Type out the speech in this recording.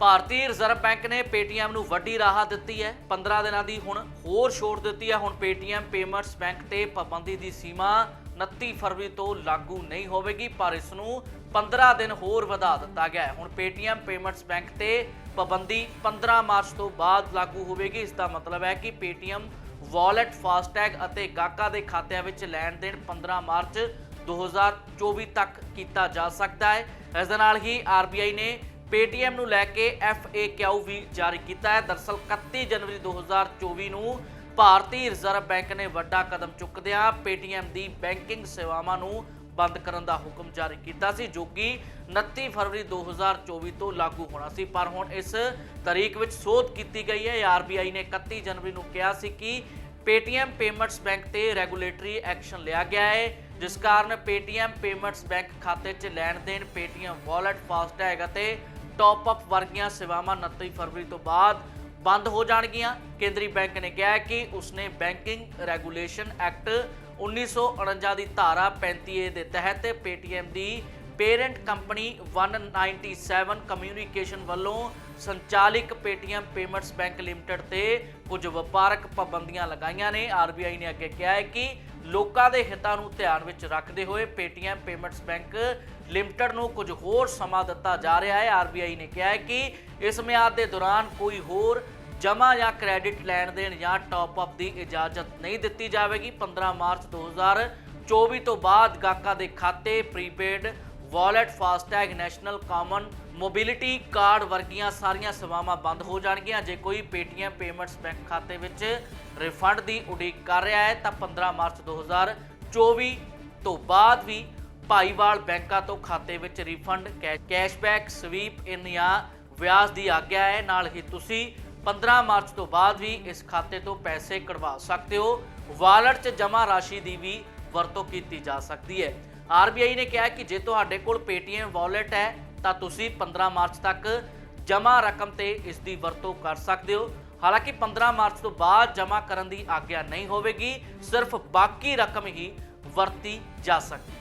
ਭਾਰਤੀ reserve bank ਨੇ Paytm ਨੂੰ ਵੱਡੀ ਰਾਹਤ ਦਿੱਤੀ ਹੈ। 15 ਦਿਨਾਂ ਦੀ ਹੁਣ ਹੋਰ ਛੋਟ ਦਿੱਤੀ ਹੈ। ਹੁਣ Paytm ਪੇਮੈਂਟਸ ਬੈਂਕ ਤੇ ਪਾਬੰਦੀ ਦੀ ਸੀਮਾ 29 ਫਰਵਰੀ ਤੋਂ ਲਾਗੂ ਨਹੀਂ ਹੋਵੇਗੀ, ਪਰ ਇਸ ਨੂੰ 15 ਦਿਨ ਹੋਰ ਵਧਾ ਦਿੱਤਾ ਗਿਆ ਹੈ। ਹੁਣ Paytm ਪੇਮੈਂਟਸ ਬੈਂਕ ਤੇ ਪਾਬੰਦੀ 15 ਮਾਰਚ ਤੋਂ ਬਾਅਦ ਲਾਗੂ ਹੋਵੇਗੀ। ਇਸ ਦਾ ਮਤਲਬ ਹੈ ਕਿ Paytm ਵਾਲਟ ਫਾਸਟੈਗ ਅਤੇ ਗਾਹਕਾਂ ਦੇ ਖਾਤਿਆਂ ਵਿੱਚ ਲੈਣ ਦੇਣ 15 ਮਾਰਚ 2024 ਤੱਕ ਕੀਤਾ ਜਾ ਸਕਦਾ ਹੈ। ਇਸ ਦੇ ਨਾਲ ਹੀ RBI ਨੇ Paytm ਨੂੰ ਲੈ ਕੇ FAQ ਵੀ ਜਾਰੀ ਕੀਤਾ ਹੈ। ਦਰਸਲ 31 ਜਨਵਰੀ 2024 ਨੂੰ ਭਾਰਤੀ ਰਿਜ਼ਰਵ ਬੈਂਕ ਨੇ ਵੱਡਾ ਕਦਮ ਚੁੱਕਦਿਆਂ Paytm ਦੀ ਬੈਂਕਿੰਗ ਸੇਵਾਵਾਂ ਨੂੰ ਬੰਦ ਕਰਨ ਦਾ ਹੁਕਮ ਜਾਰੀ ਕੀਤਾ ਸੀ, ਜੋ ਕਿ 29 ਫਰਵਰੀ 2024 ਤੋਂ ਲਾਗੂ ਹੋਣਾ ਸੀ। ਪਰ ਹੁਣ ਇਸ ਤਾਰੀਖ ਵਿੱਚ ਸੋਧ ਕੀਤੀ ਗਈ ਹੈ। ਆਰਬੀਆਈ ਨੇ 31 ਜਨਵਰੀ ਨੂੰ ਕਿਹਾ ਸੀ ਕਿ Paytm ਪੇਮੈਂਟਸ ਬੈਂਕ ਤੇ ਰੈਗੂਲੇਟਰੀ ਐਕਸ਼ਨ ਲਿਆ ਗਿਆ ਹੈ, ਜਿਸ ਕਾਰਨ Paytm ਪੇਮੈਂਟਸ ਬੈਂਕ ਖਾਤੇ 'ਚ ਲੈਣ ਦੇਣ Paytm ਵਾਲਟ, ਫਾਸਟੈਗ ਅਤੇ ਟਾਪ ਅਪ ਵਰਗੀਆਂ ਸੇਵਾਵਾਂ 29 ਫਰਵਰੀ ਤੋਂ ਬਾਅਦ ਬੰਦ ਹੋ ਜਾਣਗੀਆਂ। ਕੇਂਦਰੀ ਬੈਂਕ ਨੇ ਕਿਹਾ ਕਿ ਉਸਨੇ ਬੈਂਕਿੰਗ ਰੈਗੂਲੇਸ਼ਨ ਐਕਟ 1949 ਦੀ ਧਾਰਾ 35A ਦੇ ਤਹਿਤ Paytm ਦੀ ਪੇਰੈਂਟ ਕੰਪਨੀ 197 ਕਮਿਊਨੀਕੇਸ਼ਨ ਵੱਲੋਂ ਸੰਚਾਲਿਕ Paytm ਪੇਮੈਂਟਸ ਬੈਂਕ ਲਿਮਟਿਡ ਤੇ ਕੁਝ ਵਪਾਰਕ ਪਾਬੰਦੀਆਂ ਲਗਾਈਆਂ ਨੇ। RBI ਨੇ ਅੱਗੇ ਕਿਹਾ ਹੈ ਕਿ ਲੋਕਾਂ ਦੇ ਹਿੱਤਾਂ ਨੂੰ ਧਿਆਨ ਵਿੱਚ ਰੱਖਦੇ ਹੋਏ Paytm ਪੇਮੈਂਟਸ ਬੈਂਕ ਲਿਮਟਿਡ ਨੂੰ ਕੁਝ ਹੋਰ ਸਮਾਂ ਦਿੱਤਾ ਜਾ ਰਿਹਾ ਹੈ। RBI ਨੇ ਕਿਹਾ ਹੈ ਕਿ ਇਸ ਮਿਆਦ ਦੇ ਦੌਰਾਨ ਕੋਈ ਹੋਰ ਜਮ੍ਹਾਂ ਜਾਂ ਕ੍ਰੈਡਿਟ ਲੈਣ ਦੇਣ ਜਾਂ ਟਾਪ ਅਪ ਦੀ ਇਜਾਜ਼ਤ ਨਹੀਂ ਦਿੱਤੀ ਜਾਵੇਗੀ। 15 ਮਾਰਚ 2024 ਤੋਂ ਬਾਅਦ ਗਾਹਕਾਂ ਦੇ ਖਾਤੇ prepaid wallet, FASTag, national common mobility card ਵਰਗੀਆਂ ਸਾਰੀਆਂ ਸੇਵਾਵਾਂ ਬੰਦ ਹੋ ਜਾਣਗੀਆਂ। ਜੇ ਕੋਈ Paytm ਪੇਮੈਂਟਸ ਬੈਂਕ ਖਾਤੇ ਵਿੱਚ ਰਿਫੰਡ ਦੀ ਉਡੀਕ ਕਰ ਰਿਹਾ ਹੈ, ਤਾਂ 15 ਮਾਰਚ 2024 ਤੋਂ ਬਾਅਦ ਵੀ ਭਾਈਵਾਲ ਬੈਂਕਾਂ ਤੋਂ ਖਾਤੇ ਵਿੱਚ ਰਿਫੰਡ, ਕੈ- ਕੈਸ਼ਬੈਕ, ਸਵੀਪ ਇਨ ਜਾਂ ਵਿਆਜ ਦੀ ਆਗਿਆ ਹੈ। ਨਾਲ ਹੀ ਤੁਸੀਂ 15 ਮਾਰਚ ਤੋਂ ਬਾਅਦ ਵੀ ਇਸ ਖਾਤੇ ਤੋਂ ਪੈਸੇ ਕਢਵਾ ਸਕਦੇ ਹੋ। ਵਾਲਟ 'ਚ ਜਮ੍ਹਾਂ ਰਾਸ਼ੀ ਦੀ ਵੀ ਵਰਤੋਂ ਕੀਤੀ ਜਾ ਸਕਦੀ ਹੈ। RBI ਨੇ ਕਿਹਾ ਕਿ ਜੇ ਤੁਹਾਡੇ ਕੋਲ Paytm ਵਾਲਟ ਹੈ, ਤਾਂ ਤੁਸੀਂ 15 ਮਾਰਚ ਤੱਕ ਜਮ੍ਹਾਂ ਰਕਮ ਤੇ ਇਸ ਦੀ ਵਰਤੋਂ ਕਰ ਸਕਦੇ ਹੋ। ਹਾਲਾਂਕਿ 15 ਮਾਰਚ ਤੋਂ ਬਾਅਦ ਜਮ੍ਹਾਂ ਕਰਨ ਦੀ ਆਗਿਆ ਨਹੀਂ ਹੋਵੇਗੀ, ਸਿਰਫ ਬਾਕੀ ਰਕਮ ਹੀ ਵਰਤੀ ਜਾ ਸਕਦੀ